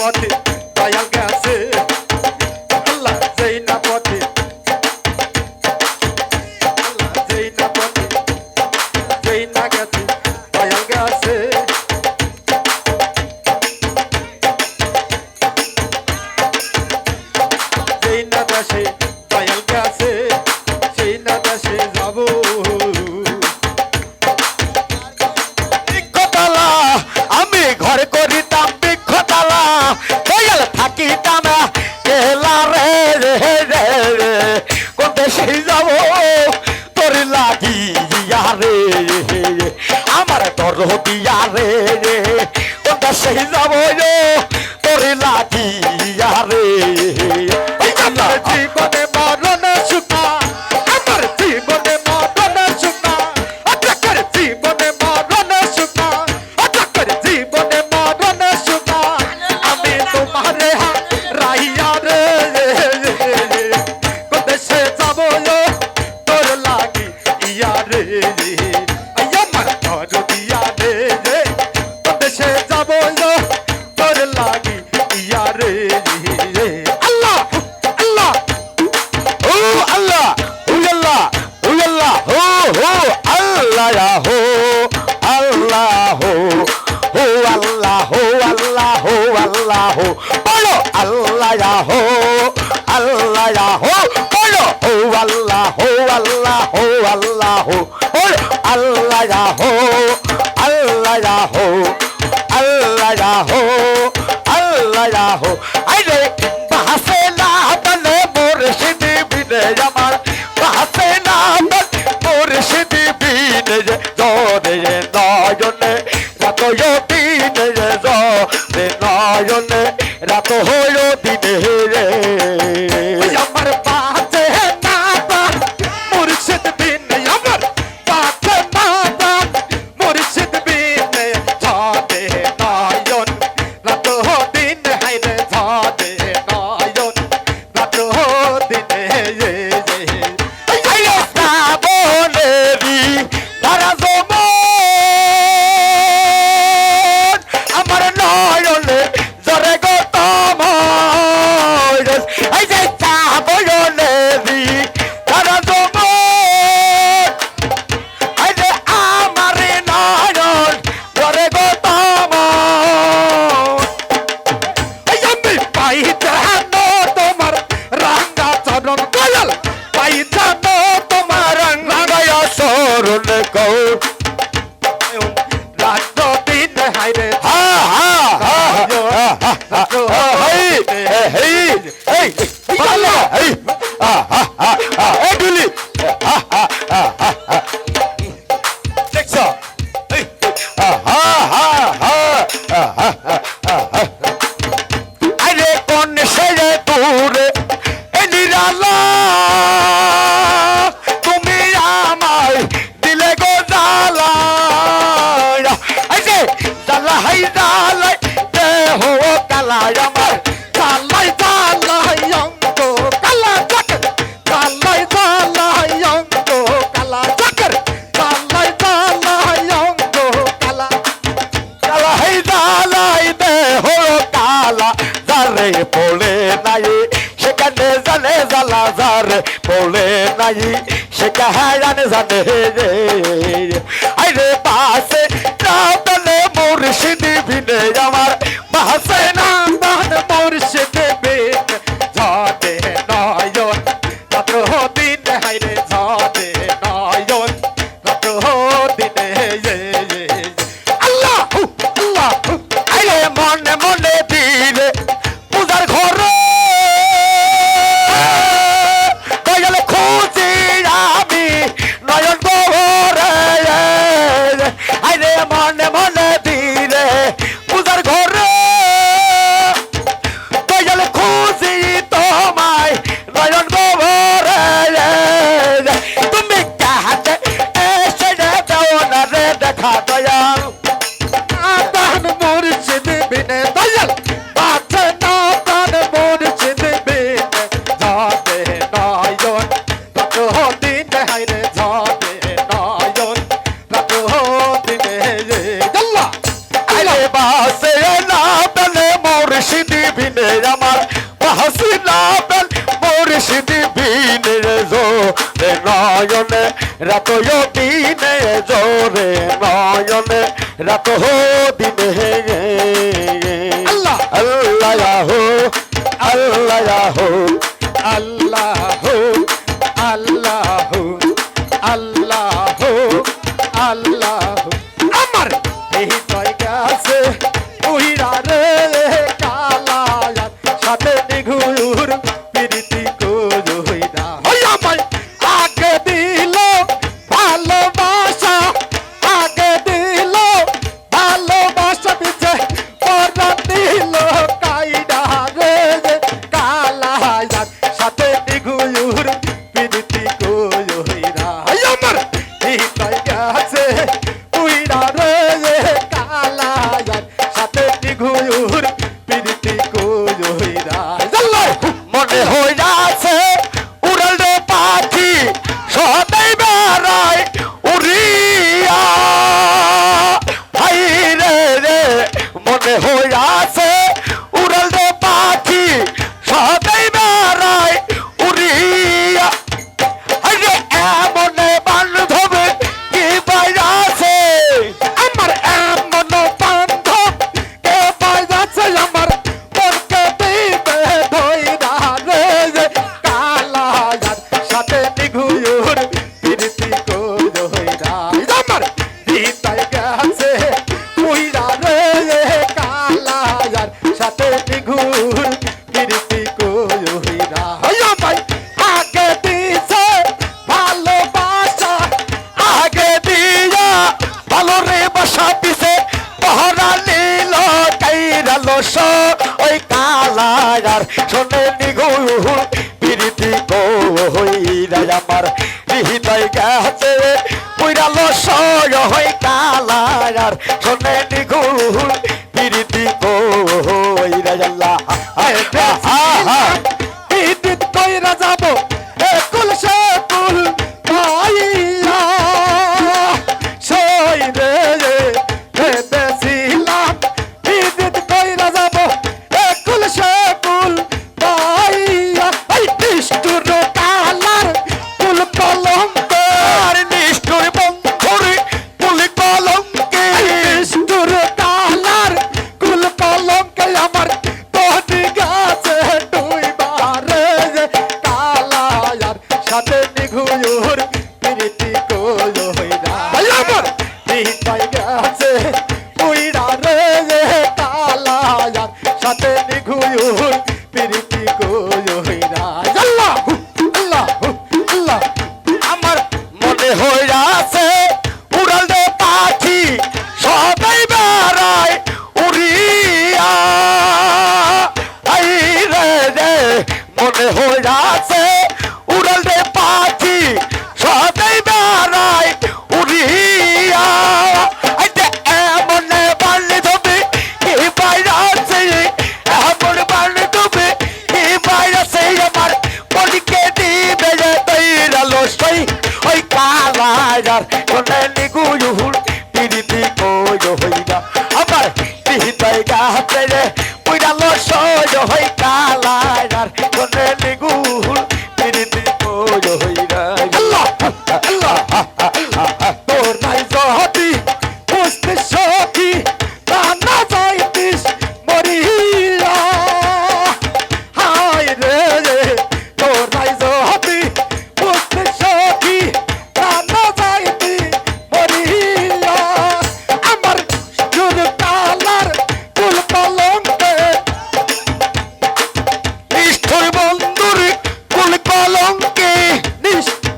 পথে তোর লাগি ইয়া রে আল্লাহ আল্লাহ ও আল্লাহ ও আল্লাহ ও আল্লাহ হো হো আল্লাহ হো আল্লাহ হো হো আল্লাহ হো আল্লাহ হো আল্লাহ হো বলো আল্লাহ হো আল্লাহ হো বলো হো আল্লাহ হো আল্লাহ হো আল্লাহ হো আল্লাহ হো Ah, ah, Aí! É, aí! Aí! জানে জালা জারে বলে নাই, সে কাহারান জানে রে। আরে পাশে না তালে মুর্শিদি বিনে আমার আসিনি বিনে জোরে নয়নে রাত দিনে জোরে নয়নে রাত হো দিনে আল্লাহ। আল্লাহ হো আল্লাহ হো আল্লাহ হো আল্লাহ হো আল্লাহ নিগুণ কলঙ্কে নিষ্ঠ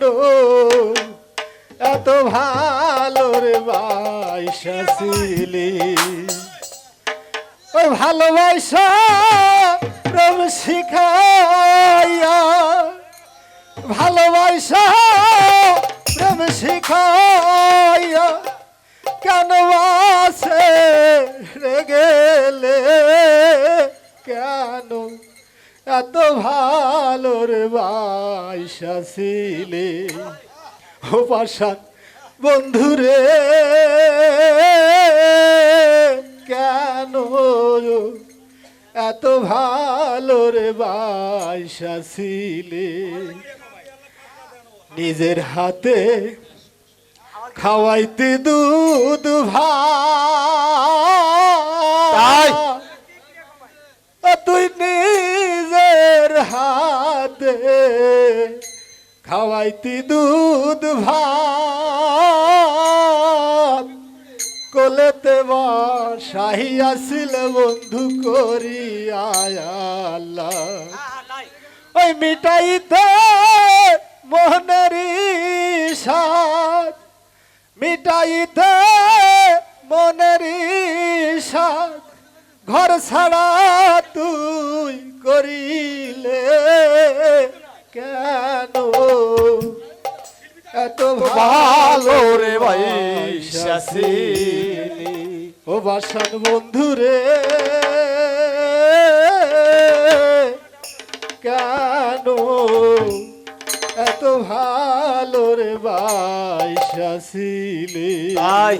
গো এত ভালো রে বাইশিলি ও ভালোবাসা প্রেম শিখাইয়া ভালোবাসা প্রেম শিখাইয়া কেন আছে রে গেলে? কেন এত ভালোর রে বাইসা ছিলে ও পাশা বন্ধুরে কেন এত ভালোর রে বাইসা ছিলে নিজের হাতে খাওয়াইতে দুধ ভাই খাওয়াইতি দুধ, ভাত। কোলেতে আসিল বন্ধু করি আল্লাহ ওই মিটাইতে মোহনের সাথ মিটাইতে মনের সাথ ঘর ছাড়া তুই করিলে। কেন? এত ভালো রে ভাই ও বাসন বন্ধু রে। কেন? এত ভালো রে বাইশাসিলে তাই